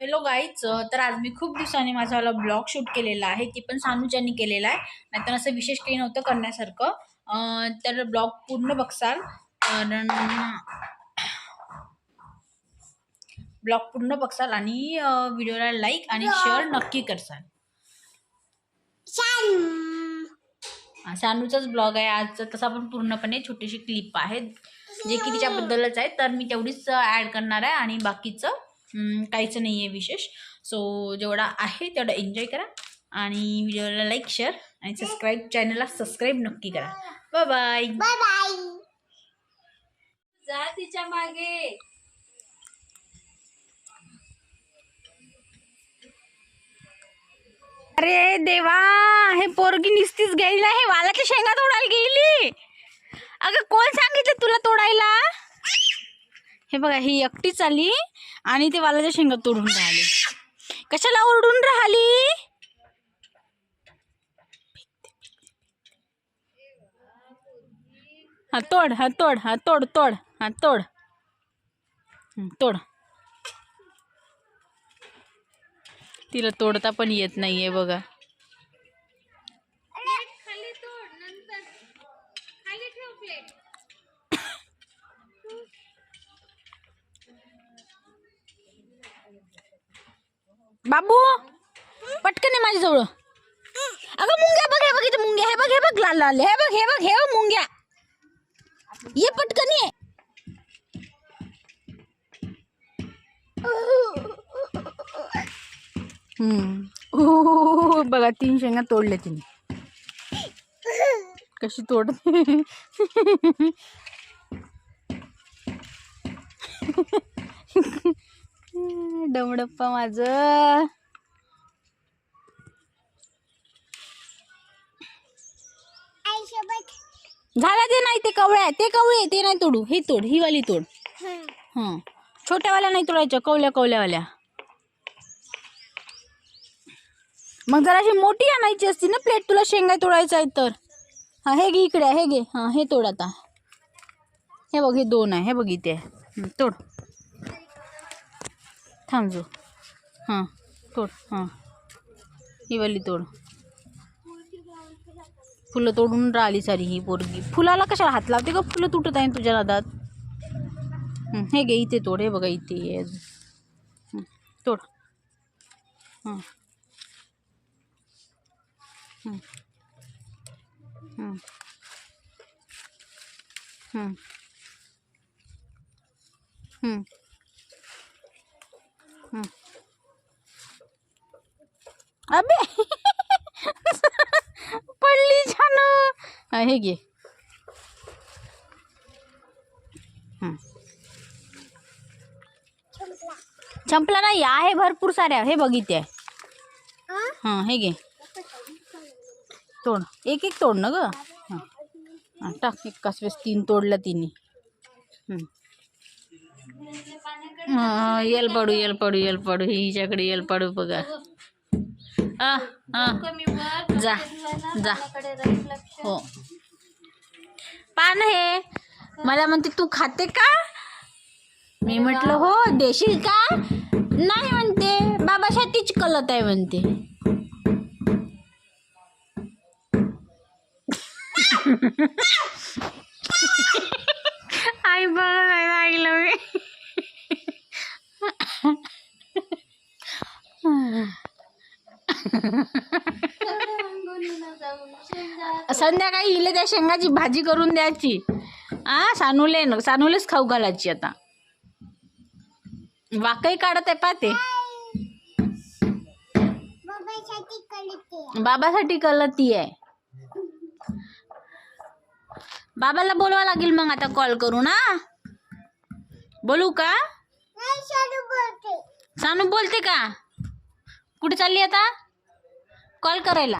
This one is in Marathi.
हॅलो गाईच तर आज मी खूप दिवसांनी माझावाला ब्लॉग शूट केलेला आहे ती पण सानूच्यानी केलेला आहे. नाहीतर असं विशेष काही नव्हतं करण्यासारखं. तर ब्लॉग पूर्ण बघसाल. कारण ब्लॉग पूर्ण बघसाल आणि व्हिडिओला लाईक आणि शेअर नक्की करसाल. सानूचाच ब्लॉग आहे. आजचा तसा पण पूर्णपणे छोटीशी क्लिप आहे जे की तिच्याबद्दलच आहे. तर मी तेवढीच ॲड करणार आहे आणि बाकीचं काहीच नाही आहे विशेष. सो जेवढा आहे तेवढा एन्जॉय करा. आणि व्हिडिओला लाईक शेअर आणि सबस्क्राईब चॅनलला सबस्क्राईब नक्की करा. बाय बाय बाय बाय जा तिच्यामागे. अरे देवा हे पोरगी निस्तीच गेली नाही वालाच्या शेंगा तोडायला गेली. अगं कोण सांगितलं तुला तोडायला? हे बघा ही एकटीच आली आणि ते वालाच्या शेंगा तोडून राहिली. कशाला ओरडून राहिली? हा तोड हा तोड हा तोड तोड हा तोड. तोड. तिला तोडता पण येत नाहीये बघा. बाबू, पटकन आहे माझ्याजवळ अगं मुंग्या बघ, हे बघ इथे मुंग्या, हे बघ हे बघ, लाल लाल, हे बघ हे बघ हे बघ मुंग्या. ये पटकन ये. हम्म. बघा, तीन शेंगा तोडल्या तिने. कशी तोड डमडप्पा माझं. झाला ते नाही ते कवळ्या आहे ते कवळे ते नाही तोडू. हे तोड ही वाली तोड. हं. छोट्यावाल्या नाही तोडायच्या कवल्या कवल्यावाल्या. मग जराशी मोठी आणायची असती ना प्लेट तुला शेंगा तोडायचं आहे तर. हा हे घे इकडे आहे, हे घे. हा हे तोड आता. हे बघ हे दोन आहे हे बघ इथे. आहे. तोड. थांब जो हाँ तोड हाँ. ही वाली तोड. फुलं तोडून राहिली सारी ही पोरगी. फुलाला कशाला हात लावते का फुलं तुटत आहे तुझ्या नादात. हं, हे घे इथे तोड हे बघा इथे. हं, तोड. हाँ. हं. हं. हं. अबे! पडली छान. हे घे. चंपला संपला नाही आहे भरपूर साऱ्या. हे बघित आहे हां हे घे. तोड. एक एक तोड ना ग. हां. टाक. एकाच वेळेस तीन तोडलं तिने. येल पडू येल पडू येल पडू. हिच्याकडे येल पडू बघा. जा जा. हो. पान हे. मला म्हणते तू खाते का? मी म्हटलं हो देशील का? नाही म्हणते. बाबा शेतीच कलत आहे म्हणते. आई बघ ऐकलं मी. संध्याकाळी हिले त्या शेंगाची भाजी करून द्यायची. आ सानूले न सानूलेच खाऊ घालायची आता. वाकही काढत आहे पाहते. बाबासाठी कलती आहे. बाबाला बोलवा लागेल मग आता कॉल करू ना बोलू का? सानू बोलते का? कुठे चालली आता? कॉल करायला.